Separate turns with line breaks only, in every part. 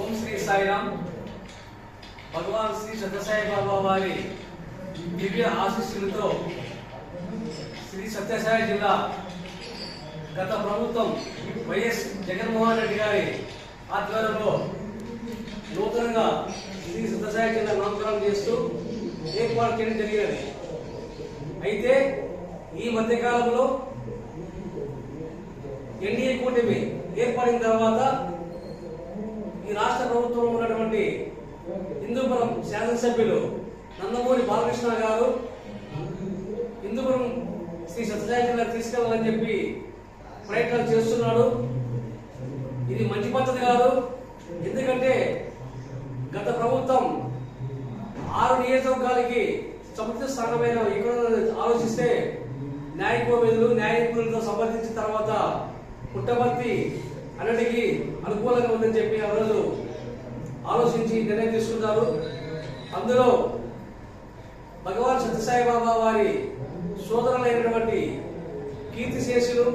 ఓం శ్రీ సాయిరామ్. భగవాన్ శ్రీ సత్యసాయి బాబా వారి దివ్య ఆశీస్సులతో శ్రీ సత్యసాయి జిల్లా గత ప్రభుత్వం వైఎస్ జగన్మోహన్ రెడ్డి గారి ఆధ్వర్యంలో నూతనంగా శ్రీ సత్యసాయి జిల్లా నామకరణం చేస్తూ ఏర్పాటు చేయడం జరిగినది. అయితే ఈ మధ్యకాలంలో ఎన్డీఏ కూటమి ఏర్పడిన తర్వాత ఈ రాష్ట్ర ప్రభుత్వంలో ఉన్నటువంటి హిందూపురం శాసనసభ్యులు నందమూరి బాలకృష్ణ గారు హిందూపురం శ్రీ సత్యసాయి తీసుకెళ్ళాలని తీసుకెళ్ళాలని చెప్పి ప్రయత్నాలు చేస్తున్నాడు. ఇది మంచి పద్ధతి కాదు. ఎందుకంటే గత ప్రభుత్వం ఆరు నియోజకవర్గాలకి సముద్ర స్థానమైన ఇక్కడ ఆలోచిస్తే న్యాయ కోవేదులు న్యాయ నిపుణులతో సంప్రదించిన తర్వాత పుట్టపర్తి అన్నిటికీ అనుకూలంగా ఉందని చెప్పి ఆ రోజు ఆలోచించి నిర్ణయం తీసుకున్నారు. అందులో భగవాన్ సత్యసాయి బాబా వారి సోదరులైనటువంటి కీర్తిశేషులు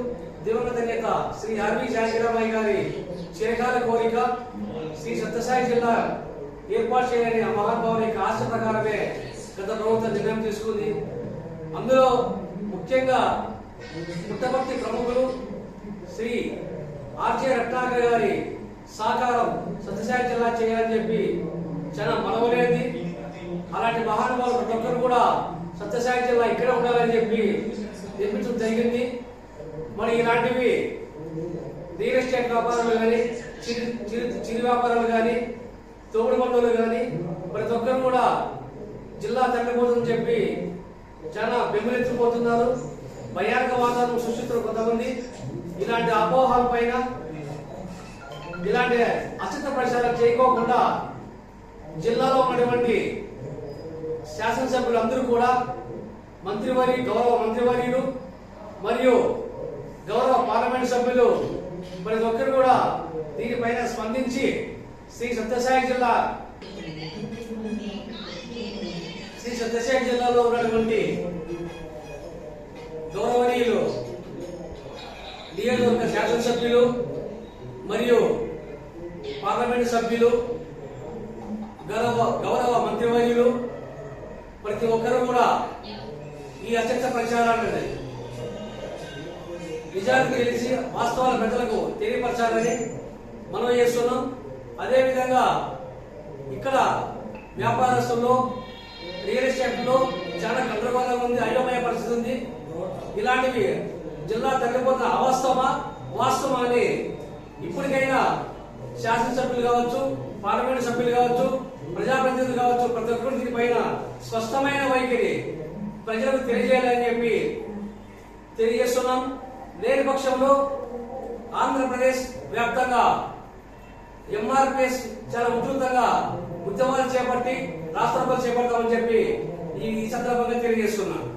దివంగత నేత శ్రీ ఆర్వి జానకిరామయ్య గారి చిరకాల కోరిక శ్రీ సత్యసాయి జిల్లా ఏర్పాటు చేయాలని ఆ మహానుభావుని యొక్క ఆశ ప్రకారమే గత ప్రభుత్వం నిర్ణయం తీసుకుంది. అందులో ముఖ్యంగా పుట్టపర్తి ప్రముఖులు శ్రీ ఆర్జే రత్నాకర్ గారి సాకారం సత్యసాయి జిల్లా చేయాలని చెప్పి చాలా మనవలేది అలాంటి మహానుభావులు ప్రతి ఒక్కరు కూడా సత్యసాయి జిల్లా ఇక్కడ ఉండాలని చెప్పి నిర్మించడం జరిగింది. మరి ఇలాంటివి రియల్ ఎస్టేట్ వ్యాపారాలు కానీ చిరు చిరు చిరు వ్యాపారాలు కానీ తోపుడు బంధువులు కానీ ప్రతి ఒక్కరు కూడా జిల్లా తగ్గిపోతుందని చెప్పి చాలా బెంబలించిపోతున్నారు భయానక వాతావరణం సృష్టిస్తున్న కొంతమంది. ఇలాంటి అపోహాల పైన ఇలాంటి అచిత ప్రచారం చేయకోకుండా జిల్లాలో ఉన్నటువంటి శాసనసభ్యులు అందరూ కూడా మంత్రివారి గౌరవ మంత్రివర్యులు మరియు గౌరవ పార్లమెంట్ సభ్యులు ప్రతి ఒక్కరు కూడా దీనిపైన స్పందించి శ్రీ సత్యసాయి జిల్లా శ్రీ సత్యసాయి జిల్లాలో ఉన్నటువంటి నియోజకవర్గ శాసనసభ్యులు మరియు పార్లమెంట్ సభ్యులు గౌరవ గౌరవ మంత్రివర్యులు ప్రతి ఒక్కరు కూడా ఈ అత్యంత ప్రచారాన్ని నిజానికి తెలిసి వాస్తవాల ప్రజలకు తెలియపరచాలని మనం చేస్తున్నాం. అదేవిధంగా ఇక్కడ వ్యాపారస్తుల్లో రియల్ ఎస్టేట్లో చాలా గందరగోళంగా ఉంది అయోమయ పరిస్థితి ఉంది. ఇలాంటివి జిల్లా తగ్గిపోతున్న అవాస్తవమా వాస్తవమా అని ఇప్పటికైనా శాసనసభ్యులు కావచ్చు పార్లమెంట్ సభ్యులు కావచ్చు ప్రజాప్రతినిధులు కావచ్చు ప్రతి ఒక్కరు దీనిపైన స్పష్టమైన వైఖరి ప్రజలకు తెలియజేయాలని చెప్పి తెలియజేస్తున్నాం. లేని పక్షంలో ఆంధ్రప్రదేశ్ వ్యాప్తంగా ఎంఆర్పిఎస్ చాలా ఉధృతంగా ఉద్యమాలు చేపట్టి రాష్ట్రంలో చేపడతామని చెప్పి ఈ ఈ సందర్భంగా తెలియజేస్తున్నాను.